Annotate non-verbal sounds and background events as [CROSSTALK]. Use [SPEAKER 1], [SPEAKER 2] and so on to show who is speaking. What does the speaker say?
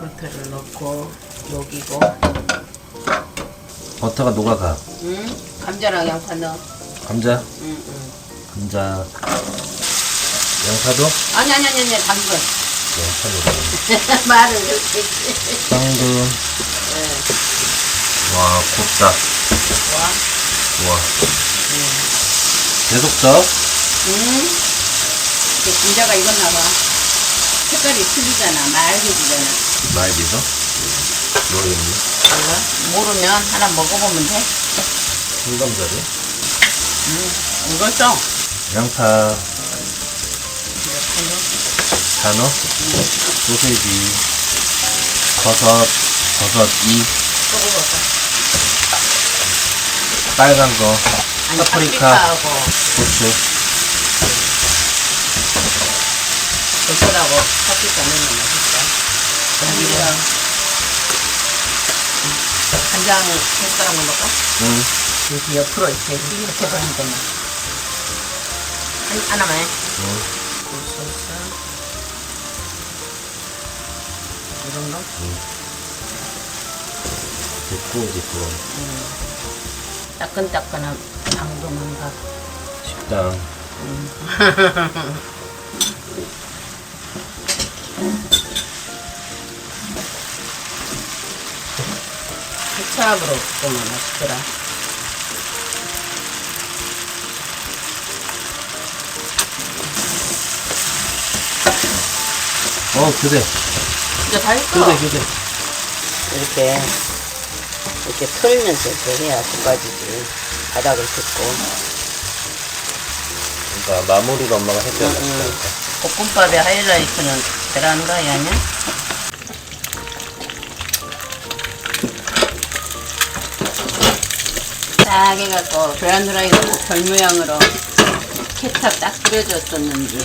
[SPEAKER 1] 버터를 넣고 녹이고
[SPEAKER 2] 버터가 녹아가.
[SPEAKER 1] 응? 감자랑 양파 넣어
[SPEAKER 2] 감자,
[SPEAKER 1] 응, 응.
[SPEAKER 2] 감자, 양파도
[SPEAKER 1] 아니 아니 아니 아니 당근
[SPEAKER 2] 양파도. [LAUGHS]
[SPEAKER 1] 말을 그렇게 했지
[SPEAKER 2] 당근.
[SPEAKER 1] 네.
[SPEAKER 2] 와, 곱다.
[SPEAKER 1] 와.
[SPEAKER 2] 우와. 계속 쪄.
[SPEAKER 1] 응? 이게 감자가 익었나 봐 색깔이 틀리잖아 맑아지잖아
[SPEAKER 2] 말비서. 모르겠네.
[SPEAKER 1] 몰라? 모르면 하나 먹어보면 돼
[SPEAKER 2] 흰감자리.
[SPEAKER 1] 응. 익었어
[SPEAKER 2] 양파,
[SPEAKER 1] 이렇게 넣어.
[SPEAKER 2] 단어, 소세지, 버섯, 버섯 이,
[SPEAKER 1] 또 먹었어
[SPEAKER 2] 빨간 거,
[SPEAKER 1] 아니
[SPEAKER 2] 파프리카, 고추.
[SPEAKER 1] 버섯하고 파프리카 넣으면 맛있어 참기름 간장 숟가락만 넣을까?
[SPEAKER 2] 응.
[SPEAKER 1] 이렇게 옆으로 이렇게 이렇게 버리면 되나 한, 하나만 해
[SPEAKER 2] 응.
[SPEAKER 1] 굴소스 이 정도?
[SPEAKER 2] 됐고, 이제 그거.
[SPEAKER 1] 따끈따끈한 당근만
[SPEAKER 2] 식당. [LAUGHS] [LAUGHS]
[SPEAKER 1] 케찹으로 볶으면 맛있더라
[SPEAKER 2] 어, 그대.
[SPEAKER 1] 이제 다 했어
[SPEAKER 2] 그대, 그대.
[SPEAKER 1] 이렇게 이렇게 털면서 이렇게 해야 볶아지지 바닥을 긋고
[SPEAKER 2] 그러니까 마무리를 엄마가 해줘야
[SPEAKER 1] 응,
[SPEAKER 2] 맛있다니까.
[SPEAKER 1] 볶음밥의 하이라이트는 계란 후라이 아니야? 딱 해갖고 계란 후라이가 꼭별 모양으로 케찹 딱 뿌려줬었는지